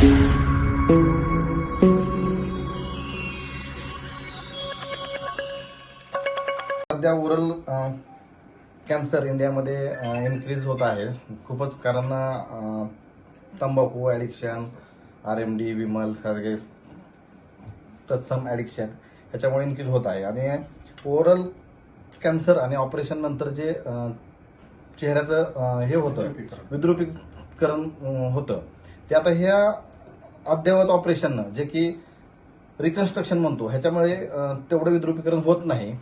सध्या oral cancer इंडियामध्ये increase होत आहे. खूपच कारण तंबाखू addiction R M D Vimal सारखे तत्सम ॲडिक्शन ह्याच्यामुळे इन्क्रीज होत आहे. आणि ओरल कॅन्सर आणि ऑपरेशन नंतर जे चेहऱ्याचं हे होतं विद्रुपीकरण. होतं. ते आता ह्या अद्ययावत ऑपरेशननं जे की रिकन्स्ट्रक्शन म्हणतो ह्याच्यामुळे तेवढं विद्रुपीकरण होत नाही.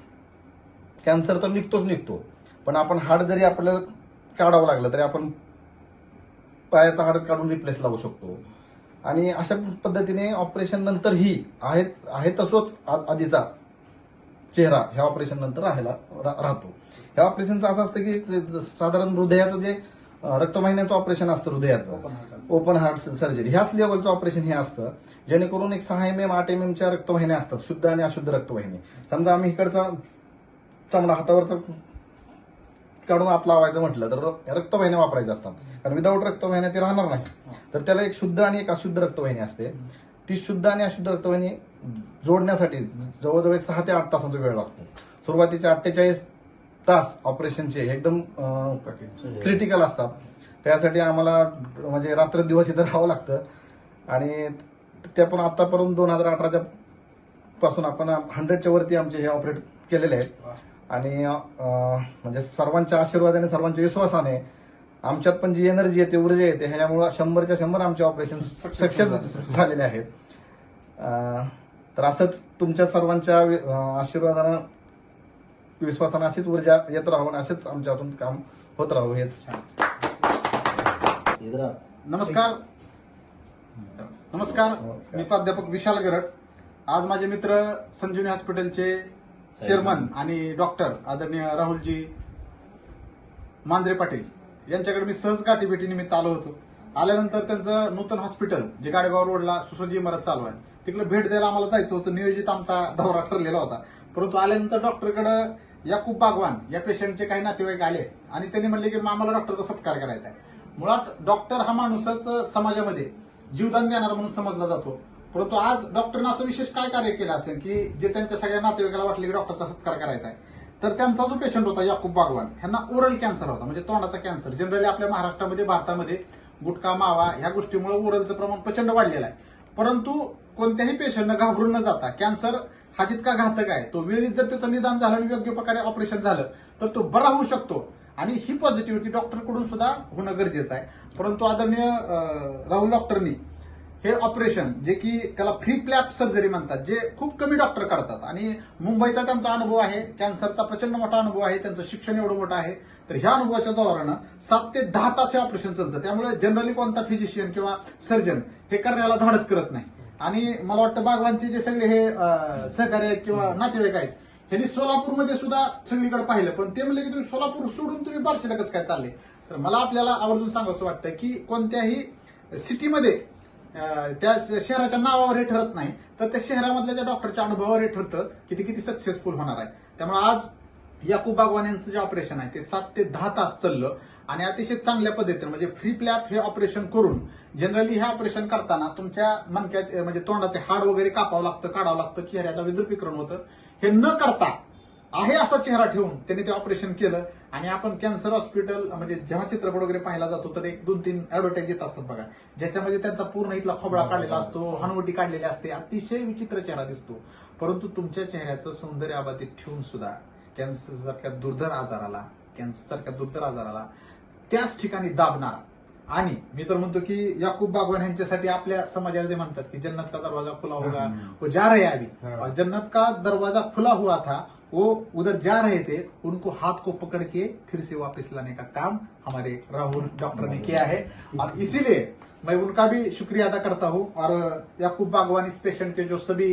कॅन्सर तर निघतोच निघतो. पण आपण हाड जरी आपल्याला काढावं लागलं तरी आपण पायाचा हाड काढून रिप्लेस लावू शकतो. आणि अशा पद्धतीने ऑपरेशन नंतरही आहे आहे तसोच आधीचा चेहरा ह्या ऑपरेशन नंतर राहायला रा- राहतो. ह्या ऑपरेशनचं असं असतं की साधारण हृदयाचं जे रक्तवाहिन्याचं ऑपरेशन असतं हृदयाचं. ओपन हार्ट सर्जरी ह्याच लेवलचं ऑपरेशन हे असतं जेणेकरून एक सहा एम एम आठ एम एमच्या रक्तवाहिन्या असतात शुद्ध आणि अशुद्ध रक्तवाहिनी. समजा आम्ही इकडचा चामडा हातावरचा काढून आत लावायचं म्हटलं तर रक्तवाहिन्या वापरायच्या असतात. कारण विदाऊट रक्तवाहिन्या ते राहणार नाही. तर त्याला एक शुद्ध आणि एक अशुद्ध रक्तवाहिनी असते. ती शुद्ध आणि अशुद्ध रक्तवाहिनी जोडण्यासाठी जवळजवळ एक सहा ते आठ तासाचा वेळ लागतो. सुरुवातीचे अठ्ठेचाळीस तास ऑपरेशनचे एकदम क्रिटिकल असतात. त्यासाठी आम्हाला म्हणजे रात्र दिवस इथं राहावं लागतं. आणि त्या पण आतापर्यंत दोन हजार अठराच्या पासून आपण हंड्रेडच्या वरती आमचे हे ऑपरेट केलेले आहेत. आणि म्हणजे सर्वांच्या आशीर्वादाने सर्वांच्या विश्वासाने आमच्यात पण जी एनर्जी येते ऊर्जा येते. ह्याच्यामुळे शंभरच्या शंभर आमचे ऑपरेशन सक्सेस झालेले आहेत. तर असंच तुमच्या सर्वांच्या आशीर्वादानं विश्वासानं अशीच ऊर्जा येत राहून असेच आमच्या हातून काम होत राहू हेच नमस्कार. नमस्कार. मी प्राध्यापक विशाल गरड. आज माझे मित्र संजीवनी हॉस्पिटलचे चेअरमन आणि डॉक्टर आदरणीय राहुलजी मांजरे पाटील यांच्याकडे मी सहज गाठी भेटी निमित्त आलो होतो. आल्यानंतर त्यांचं नूतन हॉस्पिटल जे गाडगाव रोडला सुसज्ज इमारत चालू आहे तिकडे भेट द्यायला आम्हाला जायचं होतं. नियोजित आमचा दौरा ठरलेला होता. परंतु आल्यानंतर डॉक्टरकडं याकूब बागवान या पेशंटचे काही नातेवाईक आले आणि त्यांनी म्हणले की आम्हाला डॉक्टरचा सत्कार करायचा आहे. मुळात डॉक्टर हा माणूसच समाजामध्ये जीवदान देणारा म्हणून समजला जातो. परंतु आज डॉक्टरनं असं विशेष काय कार्य केलं असेल की जे त्यांच्या सगळ्या नातेवाईकाला वाटले की डॉक्टरचा सत्कार करायचा आहे? तर त्यांचा जो पेशंट होता याकूब बागवान ह्यांना ओरल कॅन्सर होता म्हणजे तोंडाचा कॅन्सर जनरली आपल्या महाराष्ट्रामध्ये भारतामध्ये गुटखा मावा ह्या गोष्टीमुळे ओरलचं प्रमाण प्रचंड वाढलेलं आहे. परंतु कोणत्याही पेशंटनं घाबरून न जाता कॅन्सर हा जितका घातक आहे तो वेळीच जर त्याचं निदान झालं आणि योग्य प्रकारे ऑपरेशन झालं तर तो बरा होऊ शकतो. आणि ही पॉझिटिव्हिटी डॉक्टरकडून सुद्धा होणं गरजेचं आहे. परंतु आदरणीय राहुल डॉक्टरनी हे ऑपरेशन जे की त्याला फ्री प्लॅप सर्जरी म्हणतात जे खूप कमी डॉक्टर करतात. आणि मुंबईचा त्यांचा अनुभव आहे कॅन्सरचा प्रचंड मोठा अनुभव आहे त्यांचं शिक्षण एवढं मोठं आहे तर ह्या अनुभवाच्या दौरानं सात ते दहा तास हे ऑपरेशन चालतं. त्यामुळे जनरली कोणता फिजिशियन किंवा सर्जन हे करण्याला धाडस करत नाही. आणि मला वाटतं बागवानचे जे सगळे हे अं, सहकारी आहेत किंवा नातेवाईक आहेत ह्यांनी सोलापूरमध्ये सुद्धा सगळीकडे पाहिलं. पण ते म्हणले की तुम्ही सोलापूर सोडून तुम्ही बार्शीला कसं काय चालले? तर मला आपल्याला आवर्जून सांगावं वाटतं की कोणत्याही सिटीमध्ये त्या शहराच्या नावावर हे ठरत नाही. तर त्या शहरामधल्या ज्या डॉक्टरच्या अनुभवावर हे ठरतं की ते किती सक्सेसफुल होणार आहे. त्यामुळे आज याकूब बागवान यांचं जे ऑपरेशन आहे ते सात ते दहा तास चाललं. आणि अतिशय चांगल्या पद्धतीने म्हणजे फ्री प्लॅप हे ऑपरेशन करून जनरली हे ऑपरेशन करताना तुमच्या मनक्याचे म्हणजे तोंडाचे हाड वगैरे कापावं लागतं काढावं लागतं चेहऱ्याचं विद्रुपीकरण होतं. हे न करता आहे असा चेहरा ठेवून त्यांनी ते ऑपरेशन केलं आणि आपण कॅन्सर हॉस्पिटल म्हणजे जेव्हा चित्रपट वगैरे पाहिला जातो तर एक दोन तीन ऍडव्हर्टाईज येत असतात बघा. ज्याच्यामध्ये त्यांचा पूर्ण इथला खोबळा काढलेला असतो हनुवटी काढलेली असते अतिशय विचित्र चेहरा दिसतो. परंतु तुमच्या चेहऱ्याचं सौंदर्य अबाधित ठेवून सुद्धा कॅन्सर सारख्या दुर्धर आजाराला कॅन्सर सारख्या दुर्धर आजाराला त्याच ठिकाणी दाबणारा. आणि मी तर म्हणतो की याकूब बागवान यांच्यासाठी आपल्या समाजामध्ये म्हणतात की जन्नत का दरवाजा खुला होगा वो जा रहे अभी और जन्नत का दरवाजा खुला हुआ था वो उधर जा रहे थे उनको हाथ को पकड़ के फिर से वापस लाने का काम हमारे राहुल डॉक्टर ने किया है। और इसीलिए मैं उनका भी शुक्रिया अदा करता हूँ। और याकूब बागवान इस पेशेंट के जो सभी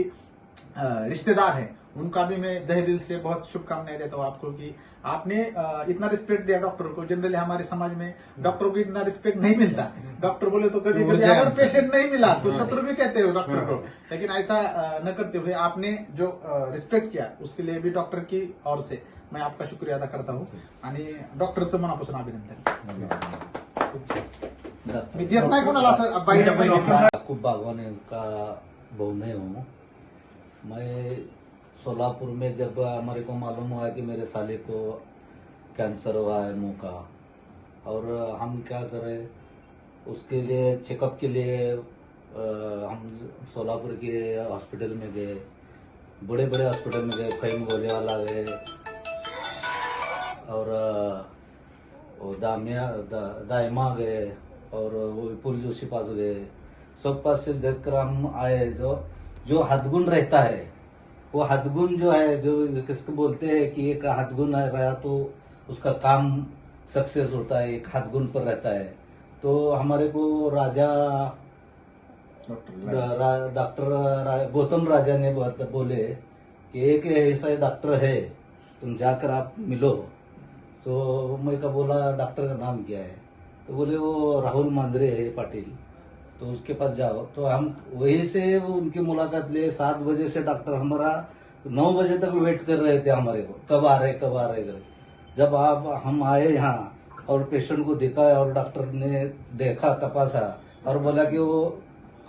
रिश्तेदार हैं उनका भी मैं दह दिल से बहुत शुभकामनाएँ देता हूँ आपको कि आपने इतना रिस्पेक्ट दिया डॉक्टर को। जनरली हमारे समाज में डॉक्टर को इतना रिस्पेक्ट नहीं मिलता। डॉक्टर बोले तो कभी कभी अगर पेशेंट नहीं मिला तो शत्रु भी कहते हो डॉक्टर को। लेकिन ऐसा न करते हुए आपने जो रिस्पेक्ट किया उसके लिए भी डॉक्टर की ओर से मैं आपका शुक्रिया अदा करता हूँ। आणि डॉक्टरचं मनापासून अभिनंदन। मी देत नाही कोणाला असं बाईच्या बहिणीला याकूब का बहू नहीं हूँ। मैं सोलापुर में जब हमारे को मालूम हुआ कि मेरे साले को कैंसर हुआ है मुँह का और हम क्या करें? उसके लिए चेकअप के लिए हम सोलापुर के हॉस्पिटल में गए। बड़े बड़े हॉस्पिटल में गए फहीम गोलेवाला गए। और दामिया दा, दायमा गए और विपुल जोशी पास गए। सब पास से देखकर हम आए जो जो हदगुण रहता है। वो हदगुण जो है जो किसको बोलते हैं कि एक हदगुण है रहा तो उसका काम सक्सेस होता है एक हदगुण पर रहता है। तो हमारे को राजा डॉक्टर रा- गौतम राजा ने बोले कि एक ऐसा डॉक्टर है तुम जाकर आप मिलो। तो मैं का बोला डॉक्टर का नाम क्या है? तो बोले वो राहुल मांजरे है पाटिल। तो उसके पास जाओ। तो हम वहीं से उनकी मुलाकात लिए, सात बजे से डॉक्टर हमारा, नौ बजे तक वेट कर रहे थे हमारे को। कब आ रहे, कब आ रहे करके जब आप, हम आए यहाँ और पेशेंट को देखा और डॉक्टर ने देखा, तपासा और बोला कि वो,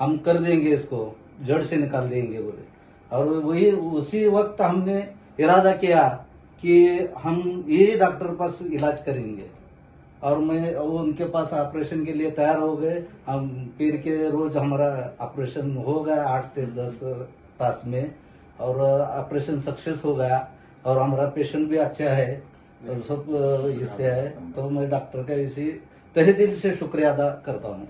हम कर देंगे इसको, जड़ से निकाल देंगे बोले। और वही, उसी वक्त हमने इरादा किया कि हम ये डॉक्टर पास इलाज करेंगे। और मैं, वो उनके पास ऑपरेशन के लिए तैयार हो गए। हम पीर के रोज हमारा ऑपरेशन हो गया आठ से दस तास में और ऑपरेशन सक्सेस हो गया। और हमारा पेशेंट भी अच्छा है और सब, इससे है। तो मैं डॉक्टर का इसी तहे दिल से शुक्रिया अदा करता हूँ।